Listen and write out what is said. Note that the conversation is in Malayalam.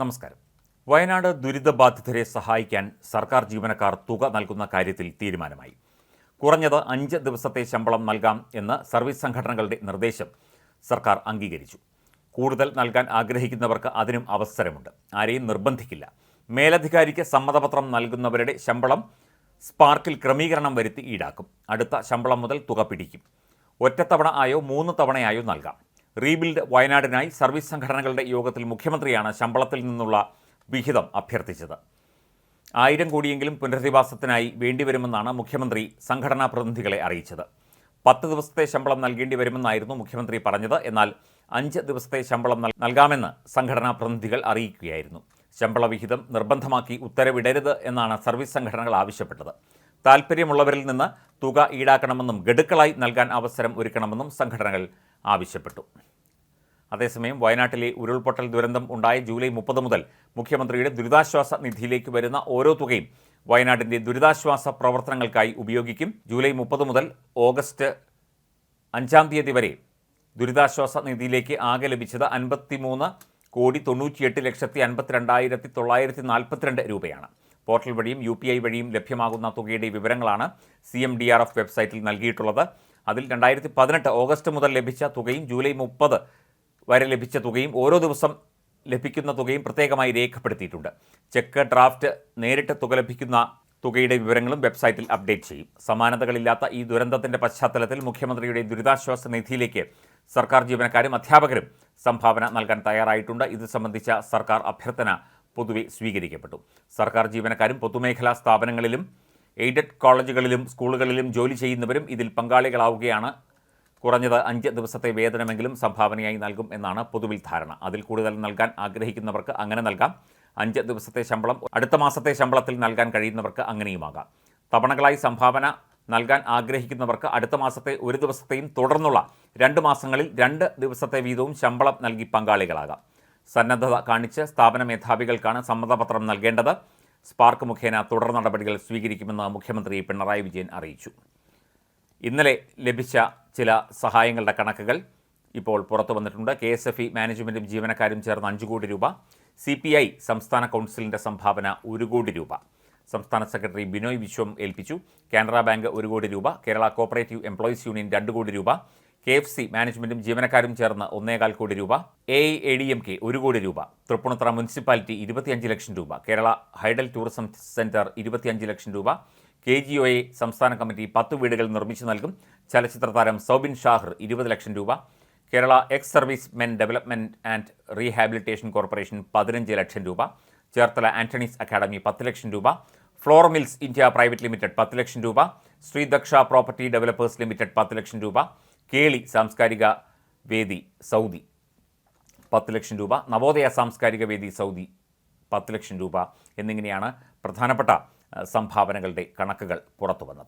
നമസ്കാരം. വയനാട് ദുരിതബാധിതരെ സഹായിക്കാൻ സർക്കാർ ജീവനക്കാർ തുക നൽകുന്ന കാര്യത്തിൽ തീരുമാനമായി. കുറഞ്ഞത് അഞ്ച് ദിവസത്തെ ശമ്പളം നൽകാം എന്ന് സർവീസ് സംഘടനകളുടെ നിർദ്ദേശം സർക്കാർ അംഗീകരിച്ചു. കൂടുതൽ നൽകാൻ ആഗ്രഹിക്കുന്നവർക്ക് അതിനും അവസരമുണ്ട്. ആരെയും നിർബന്ധിക്കില്ല. മേലധികാരിക്ക് സമ്മതപത്രം നൽകുന്നവരുടെ ശമ്പളം സ്പാർക്കിൽ ക്രമീകരണം വരുത്തി ഈടാക്കും. അടുത്ത ശമ്പളം മുതൽ തുക പിടിക്കും. ഒറ്റത്തവണ ആയോ മൂന്ന് തവണയായോ നൽകാം. റീബിൽഡ് വയനാടിനായി സർവീസ് സംഘടനകളുടെ യോഗത്തിൽ മുഖ്യമന്ത്രിയാണ് ശമ്പളത്തിൽ നിന്നുള്ള വിഹിതം അഭ്യർത്ഥിച്ചത്. ആയിരം കോടിയെങ്കിലും പുനരധിവാസത്തിനായി വേണ്ടിവരുമെന്നാണ് മുഖ്യമന്ത്രി സംഘടനാ പ്രതിനിധികളെ അറിയിച്ചത്. പത്ത് ദിവസത്തെ ശമ്പളം നൽകേണ്ടി വരുമെന്നായിരുന്നു മുഖ്യമന്ത്രി പറഞ്ഞത്. എന്നാൽ അഞ്ച് ദിവസത്തെ ശമ്പളം നൽകാമെന്ന് സംഘടനാ പ്രതിനിധികൾ അറിയിക്കുകയായിരുന്നു. ശമ്പള വിഹിതം നിർബന്ധമാക്കി ഉത്തരവിടരുത് എന്നാണ് സർവീസ് സംഘടനകൾ ആവശ്യപ്പെട്ടത്. താൽപ്പര്യമുള്ളവരിൽ നിന്ന് തുക ഈടാക്കണമെന്നും ഗഡുക്കളായി നൽകാൻ അവസരം ഒരുക്കണമെന്നും സംഘടനകൾ ആവശ്യപ്പെട്ടു. അതേസമയം വയനാട്ടിലെ ഉരുൾപൊട്ടൽ ദുരന്തം ഉണ്ടായ ജൂലൈ മുപ്പത് മുതൽ മുഖ്യമന്ത്രിയുടെ ദുരിതാശ്വാസ നിധിയിലേക്ക് വരുന്ന ഓരോ തുകയും വയനാടിന്റെ ദുരിതാശ്വാസ പ്രവർത്തനങ്ങൾക്കായി ഉപയോഗിക്കും. ജൂലൈ മുപ്പത് മുതൽ ഓഗസ്റ്റ് അഞ്ചാം തീയതി വരെ ദുരിതാശ്വാസ നിധിയിലേക്ക് ആകെ ലഭിച്ചത് അൻപത്തിമൂന്ന് കോടി തൊണ്ണൂറ്റിയെട്ട് ലക്ഷത്തി അൻപത്തിരണ്ടായിരത്തി തൊള്ളായിരത്തി നാൽപ്പത്തിരണ്ട് രൂപയാണ്. പോർട്ടൽ വഴിയും യു പി ഐ വഴിയും ലഭ്യമാകുന്ന തുകയുടെ വിവരങ്ങളാണ് C M D R F വെബ്സൈറ്റിൽ നൽകിയിട്ടുള്ളത്. അതിൽ രണ്ടായിരത്തി പതിനെട്ട് ഓഗസ്റ്റ് മുതൽ ലഭിച്ച തുകയും ജൂലൈ മുപ്പത് വരെ ലഭിച്ച തുകയും ഓരോ ദിവസം ലഭിക്കുന്ന തുകയും പ്രത്യേകമായി രേഖപ്പെടുത്തിയിട്ടുണ്ട്. ചെക്ക് ഡ്രാഫ്റ്റ് നേരിട്ട് തുക ലഭിക്കുന്ന തുകയുടെ വിവരങ്ങളും വെബ്സൈറ്റിൽ അപ്ഡേറ്റ് ചെയ്യും. സമാനതകളില്ലാത്ത ഈ ദുരന്തത്തിന്റെ പശ്ചാത്തലത്തിൽ മുഖ്യമന്ത്രിയുടെ ദുരിതാശ്വാസ നിധിയിലേക്ക് സർക്കാർ ജീവനക്കാരും അധ്യാപകരും സംഭാവന നൽകാൻ തയ്യാറായിട്ടുണ്ട്. ഇത് സംബന്ധിച്ച സർക്കാർ അഭ്യർത്ഥന പൊതുവെ സ്വീകരിക്കപ്പെട്ടു. സർക്കാർ ജീവനക്കാരും പൊതുമേഖലാ സ്ഥാപനങ്ങളിലും എയ്ഡഡ് കോളേജുകളിലും സ്കൂളുകളിലും ജോലി ചെയ്യുന്നവരും ഇതിൽ പങ്കാളികളാവുകയാണ് കുറഞ്ഞത് അഞ്ച് ദിവസത്തെ വേതനമെങ്കിലും സംഭാവനയായി നൽകും എന്നാണ് പൊതുവിൽ ധാരണ. അതിൽ കൂടുതൽ നൽകാൻ ആഗ്രഹിക്കുന്നവർക്ക് അങ്ങനെ നൽകാം. അഞ്ച് ദിവസത്തെ ശമ്പളം അടുത്ത മാസത്തെ ശമ്പളത്തിൽ നൽകാൻ കഴിയുന്നവർക്ക് അങ്ങനെയുമാകാം. തവണകളായി സംഭാവന നൽകാൻ ആഗ്രഹിക്കുന്നവർക്ക് അടുത്ത മാസത്തെ ഒരു ദിവസത്തെയും തുടർന്നുള്ള രണ്ട് മാസങ്ങളിൽ രണ്ട് ദിവസത്തെ വീതവും ശമ്പളം നൽകി പങ്കാളികളാകാം. സന്നദ്ധത കാണിച്ച് സ്ഥാപന മേധാവികൾക്കാണ് സമ്മതപത്രം നൽകേണ്ടത്. സ്പാർക്ക് മുഖേന തുടർ നടപടികൾ സ്വീകരിക്കുമെന്ന് മുഖ്യമന്ത്രി പിണറായി വിജയൻ അറിയിച്ചു. ഇന്നലെ ലഭിച്ച ചില സഹായങ്ങളുടെ കണക്കുകൾ ഇപ്പോൾ പുറത്തു വന്നിട്ടുണ്ട്. കെ എസ് എഫ് ഇ മാനേജ്മെന്റും ജീവനക്കാരും ചേർന്ന് അഞ്ച് കോടി രൂപ. സി പി ഐ സംസ്ഥാന കൗൺസിലിന്റെ സംഭാവന ഒരു കോടി രൂപ. സംസ്ഥാന സെക്രട്ടറി ബിനോയ് വിശ്വം ഏൽപ്പിച്ചു. കാനറ ബാങ്ക് ഒരു കോടി രൂപ. കേരള കോപ്പറേറ്റീവ് എംപ്ലോയീസ് യൂണിയൻ രണ്ട് കോടി രൂപ. കെ എഫ് സി മാനേജ്മെന്റും ജീവനക്കാരും ചേർന്ന് ഒന്നേകാൽ കോടി രൂപ. A I A D M K ഒരു കോടി രൂപ. തൃപ്പൂണിത്തുറ മുനിസിപ്പാലിറ്റി ഇരുപത്തിയഞ്ച് ലക്ഷം രൂപ. കേരള ഹൈഡൽ ടൂറിസം സെന്റർ ഇരുപത്തിയഞ്ച് ലക്ഷം രൂപ. കെ ജി ഒ എ സംസ്ഥാന കമ്മിറ്റി പത്ത് വീടുകൾ നിർമ്മിച്ചു നൽകും. ചലച്ചിത്ര താരം സൗബിൻ ഷാഹർ ഇരുപത് ലക്ഷം രൂപ Kerala Ex Service Men Development and Rehabilitation Corporation പതിനഞ്ച് ലക്ഷം രൂപ ചേർത്തല ആന്റണീസ് അക്കാഡമി പത്ത് ലക്ഷം രൂപ Flour Mills India Private Limited പത്ത് ലക്ഷം രൂപ ശ്രീദക്ഷ പ്രോപ്പർട്ടി ഡെവലപ്പേഴ്സ് ലിമിറ്റഡ് പത്ത് ലക്ഷം രൂപ കേളി സാംസ്കാരിക വേദി സൗദി പത്ത് ലക്ഷം രൂപ നവോദയ സാംസ്കാരിക വേദി സൗദി പത്ത് ലക്ഷം രൂപ എന്നിങ്ങനെയാണ് പ്രധാനപ്പെട്ട സംഭാവനകളുടെ കണക്കുകൾ പുറത്തു വന്നത്